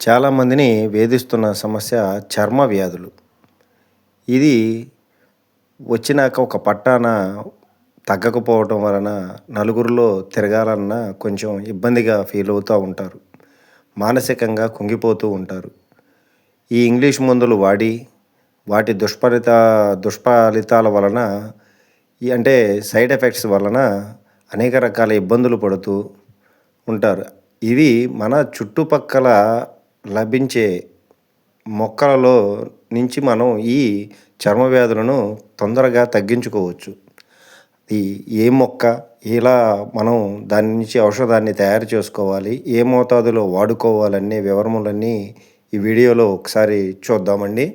చాలామందిని వేధిస్తున్న సమస్య చర్మ వ్యాధులు. ఇది వచ్చినాక ఒక పట్టాన తగ్గకపోవటం వలన నలుగురిలో తిరగాలన్నా కొంచెం ఇబ్బందిగా ఫీల్ అవుతూ ఉంటారు. మానసికంగా కుంగిపోతూ ఉంటారు. ఈ ఇంగ్లీష్ మందులు వాడి వాటి దుష్ఫలిత దుష్ఫలితాల వలన ఈ అంటే సైడ్ ఎఫెక్ట్స్ వలన అనేక రకాల ఇబ్బందులు పడుతూ ఉంటారు. ఇవి మన చుట్టుపక్కల లభించే మొక్కలలో నుంచి మనం ఈ చర్మ వ్యాధులను తొందరగా తగ్గించుకోవచ్చు. ఈ ఏ మొక్క ఇలా మనం దాని నుంచి ఔషధాన్ని తయారు చేసుకోవాలి ఏ మోతాదులో వాడుకోవాలనే వివరములన్నీ ఈ వీడియోలో ఒకసారి చూద్దామండి.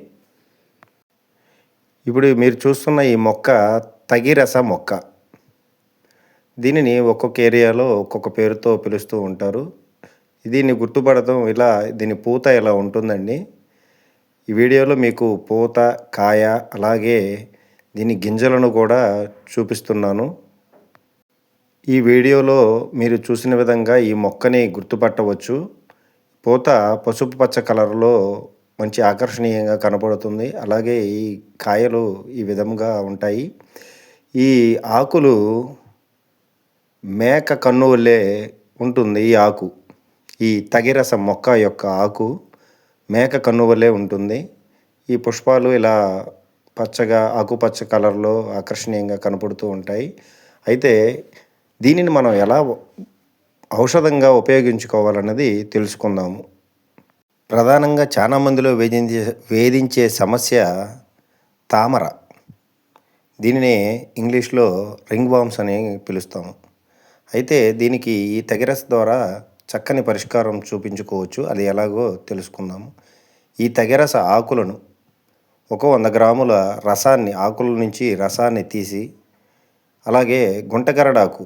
ఇప్పుడు మీరు చూస్తున్న ఈ మొక్క తగిరస మొక్క. దీనిని ఒక్కొక్క ఏరియాలో ఒక్కొక్క పేరుతో పిలుస్తూ ఉంటారు. దీన్ని గుర్తుపడటం ఇలా దీని పూత ఇలా ఉంటుందండి. ఈ వీడియోలో మీకు పూత కాయ అలాగే దీని గింజలను కూడా చూపిస్తున్నాను. ఈ వీడియోలో మీరు చూసిన విధంగా ఈ మొక్కని గుర్తుపట్టవచ్చు. పూత పసుపు పచ్చ కలర్లో మంచి ఆకర్షణీయంగా కనపడుతుంది. అలాగే ఈ కాయలు ఈ విధంగా ఉంటాయి. ఈ ఆకులు మేక కన్ను వల్లే ఉంటుంది ఈ ఆకు. ఈ తగిరస మొక్క యొక్క ఆకు మేక కన్నువలే ఉంటుంది. ఈ పుష్పాలు ఇలా పచ్చగా ఆకుపచ్చ కలర్లో ఆకర్షణీయంగా కనపడుతూ ఉంటాయి. అయితే దీనిని మనం ఎలా ఔషధంగా ఉపయోగించుకోవాలన్నది తెలుసుకుందాము. ప్రధానంగా చాలా మందిలో వేధించే వేధించే సమస్య తామర. దీనినే ఇంగ్లీష్లో రింగ్ వామ్స్ అని పిలుస్తాము. అయితే దీనికి ఈ తగిరస ద్వారా చక్కని పరిష్కారం చూపించుకోవచ్చు. అది ఎలాగో తెలుసుకుందాము. ఈ తగిరస ఆకులను ఒక వంద గ్రాముల రసాన్ని ఆకుల నుంచి రసాన్ని తీసి అలాగే గుంటగరడాకు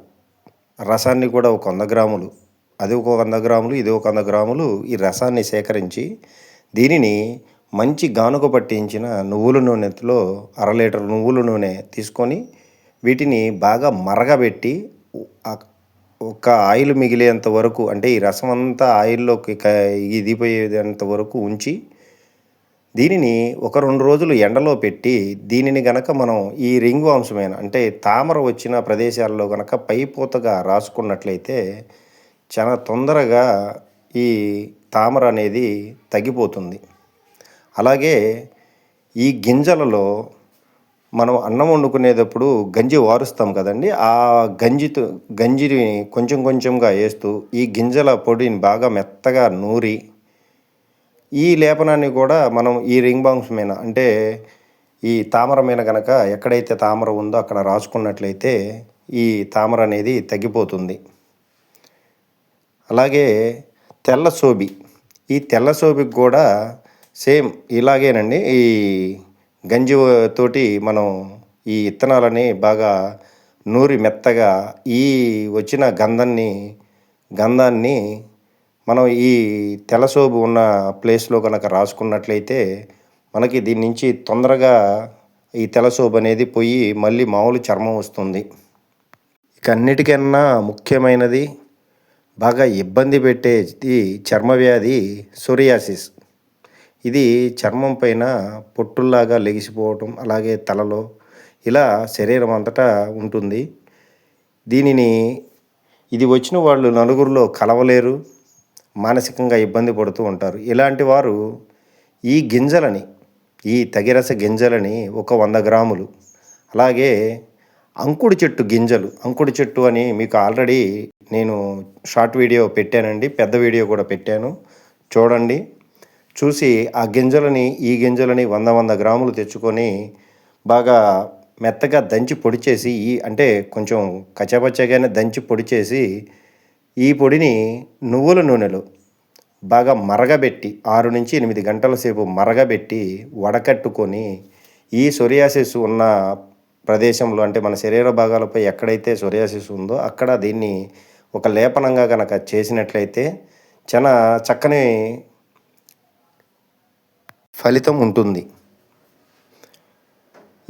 రసాన్ని కూడా ఒక వంద గ్రాములు అది ఒక వంద గ్రాములు ఇది ఒక వంద గ్రాములు ఈ రసాన్ని సేకరించి దీనిని మంచి గానుగ పట్టించిన నువ్వుల నూనెలో అర లీటర్ నువ్వుల నూనె తీసుకొని వీటిని బాగా మరగబెట్టి ఒక ఆయిల్ మిగిలేంత వరకు అంటే ఈ రసం అంతా ఆయిల్లోకి ఇదిపోయేంత వరకు ఉంచి దీనిని ఒక రెండు రోజులు ఎండలో పెట్టి దీనిని గనక మనం ఈ రింగ్ అంశమైన అంటే తామర వచ్చిన ప్రదేశాల్లో గనక పైపోతగా రాసుకున్నట్లయితే చాలా తొందరగా ఈ తామర అనేది తగ్గిపోతుంది. అలాగే ఈ గింజలలో మనం అన్నం వండుకునేటప్పుడు గంజి వారుస్తాం కదండి. ఆ గంజితో గంజిని కొంచెం కొంచెంగా వేస్తూ ఈ గింజల పొడిని బాగా మెత్తగా నూరి ఈ లేపనాన్ని కూడా మనం ఈ రింగ్ బాంగ్స్ మీద అంటే ఈ తామర మీద కనుక ఎక్కడైతే తామర ఉందో అక్కడ రాసుకున్నట్లయితే ఈ తామర అనేది తగ్గిపోతుంది. అలాగే తెల్ల సోబి ఈ తెల్ల సోబికి కూడా సేమ్ ఇలాగేనండి. ఈ గంజి తోటి మనం ఈ విత్తనాలని బాగా నూరి మెత్తగా ఈ వచ్చిన గంధాన్ని గంధాన్ని మనం ఈ తెలసోబు ఉన్న ప్లేస్లో కనుక రాసుకున్నట్లయితే మనకి దీని నుంచి తొందరగా ఈ తెలసోబు అనేది పోయి మళ్ళీ మామూలు చర్మం వస్తుంది. ఇక అన్నిటికన్నా ముఖ్యమైనది బాగా ఇబ్బంది పెట్టేది చర్మవ్యాధి సోరియాసిస్. ఇది చర్మం పైన పొట్టుల్లాగా లెగిసిపోవటం అలాగే తలలో ఇలా శరీరం అంతటా ఉంటుంది. దీనిని ఇది వచ్చిన వాళ్ళు నలుగురిలో కలవలేరు మానసికంగా ఇబ్బంది పడుతూ ఉంటారు. ఇలాంటి వారు ఈ గింజలని ఈ తగిరస గింజలని ఒక వంద గ్రాములు అలాగే అంకుడు చెట్టు గింజలు అంకుడు చెట్టు అని మీకు ఆల్రెడీ నేను షార్ట్ వీడియో పెట్టానండి పెద్ద వీడియో కూడా పెట్టాను. చూడండి. చూసి ఆ గింజలని ఈ గింజలని వంద వంద గ్రాములు తెచ్చుకొని బాగా మెత్తగా దంచి పొడి చేసి ఈ అంటే కొంచెం కచ్చపచ్చగానే దంచి పొడి చేసి ఈ పొడిని నువ్వుల నూనెలో బాగా మరగబెట్టి ఆరు నుంచి ఎనిమిది గంటల సేపు మరగబెట్టి వడకట్టుకొని ఈ సొరియాసిస్ ఉన్న ప్రదేశంలో అంటే మన శరీర భాగాలపై ఎక్కడైతే సొరియాసిస్ ఉందో అక్కడ దీన్ని ఒక లేపనంగా కనుక చేసినట్లయితే చాలా చక్కని ఫలితం ఉంటుంది.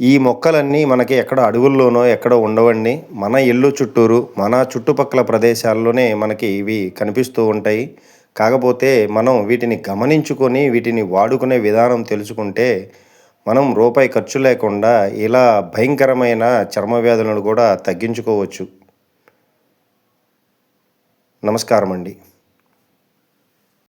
ఈ మొక్కలన్నీ మనకి ఎక్కడ అడవుల్లోనో ఎక్కడో ఉండవండి. మన ఇల్లు చుట్టూరు మన చుట్టుపక్కల ప్రదేశాల్లోనే మనకి ఇవి కనిపిస్తూ ఉంటాయి. కాకపోతే మనం వీటిని గమనించుకొని వీటిని వాడుకునే విధానం తెలుసుకుంటే మనం రూపాయి ఖర్చు లేకుండా ఇలా భయంకరమైన చర్మ వ్యాధులను కూడా తగ్గించుకోవచ్చు. నమస్కారం అండి